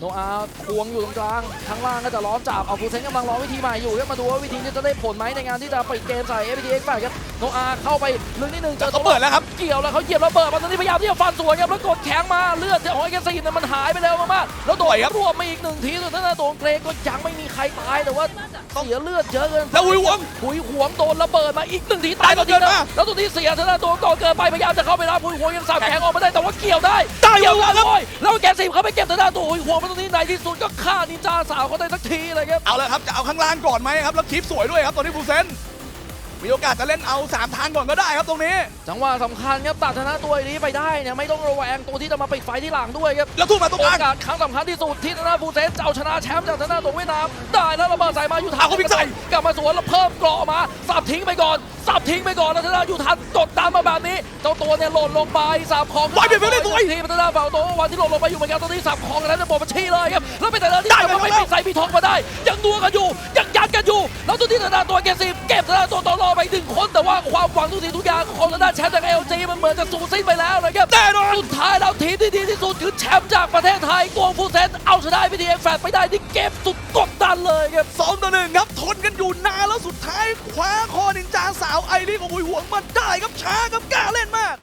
โนอาควงอยู่ตรงกลางข้างล่างก็จะล้อมจับเอาฟูเซนกำลังรอวิธีใหม่อยู่ครับมาดูว่าวิธีนี้จะได้ผลไหมในงานที่จะปิดเกมใส่ f p t x 8ครับโนอาเข้าไปลึกนิดนึงเจอเขาเปิดแล้วครับเกี่ยวแล้วเขาเหยียบระเบิดมาตอนนี้พยายามที่จะฟันสวนครับแล้วกดแข็งมาเลือดของไอ้แกซีนเนี่ยมันหายไปเร็วมากๆแล้วโดนรวบมาอีกหนึ่งทีส่วนทางด้านตัวเกรกก็ยังไม่มีใครตายแต่ว่าเสียเลือดเยอะเกินแล้วหุยหวงหุยหวงโดนระเบิดมาอีกหนึ่งทีตายต่อทีตายต่อเกินนะมาแล้วตัวนี้เสียทางด้านตัวก่อนเกินไปพยายามจะเข้าไปรับหุยหวงยังสับแข็งออกมาได้แต่ว่า เกี่ยวได้ได้เกี่ยวได้ครับเลยแล้วแกสิบเขาไปเก็บทางด้านตัวหุยหวงมาตรงนี้ในที่สุดก็ฆ่านินจาสาวเขาได้สักทีเลยครับเอาละครับจะเอาข้างล่างก่อนไหมครับแล้วคลิปสวยด้วยครับตอนนี้ฟูเซนมีโอกาสจะเล่นเอาสามทางก่อนก็ได้ครับตรงนี้ จังหวะสำคัญครับตัดชนะตัวนี้ไปได้เนี่ยไม่ต้องระแวงตัวที่จะมาปิดไฟที่หลังด้วยครับแล้วทุ่มมาตรงโอกลางกาสครั้งสำคัญที่สุดที่ทางด้านฟูเซนจะเอาชนะแชมป์จากทางด้านตัวเวียดนามได้แล้วระเบิดใส่มาอยู่ทันเอาเขาพิกใส่กลับมาสวนแล้วเพิ่มเกราะมาสับทิ้งไปก่อนสับทิ้งไปก่อนแล้วทางด้านอยู่ทันกดตามมาแบบนี้เจ้าตัวเนี่ยหล่นลงไปสับของปล่อยไปเพื่อนได้สวยทีมทางด้านฝั่งตัววันที่หล่นลงไปอยู่เหมือนกันตอนนี้สับของกันแล้วจะหมดบัญชีเลยครับแล้วไปแต่ละที่ได้แต่ว่าไปไม่แล้วปิดใส่พีทองมาได้ ยังนัวกันอยู่ยังยัดกันอยู่ แล้วตัวที่ทางด้านตัวเกมซีเก็บทางด้านตัวต่อรอไปหนึ่งคนแต่ว่าความหวังทุกสิ่งทุกอย่างของทางด้านแชมป์จากเอลจีมันเหมือนจะสูญสิ้นไปแล้วนะครับแน่นอนสุดท้ายแล้วทีมที่ดีที่สุดคือแชมป์จากประเทศไทยกวงฟูเซนเอาชนะพีทีเอ็กแฟไปได้ที่เก็บสุดกดดันเลยครับสองต่อหนึ่งครับทนกันอยู่นานแล้วสุดท้ายคว้าคอนินจาสาวไอรีของหุยหวงมาได้ครับช้าครับ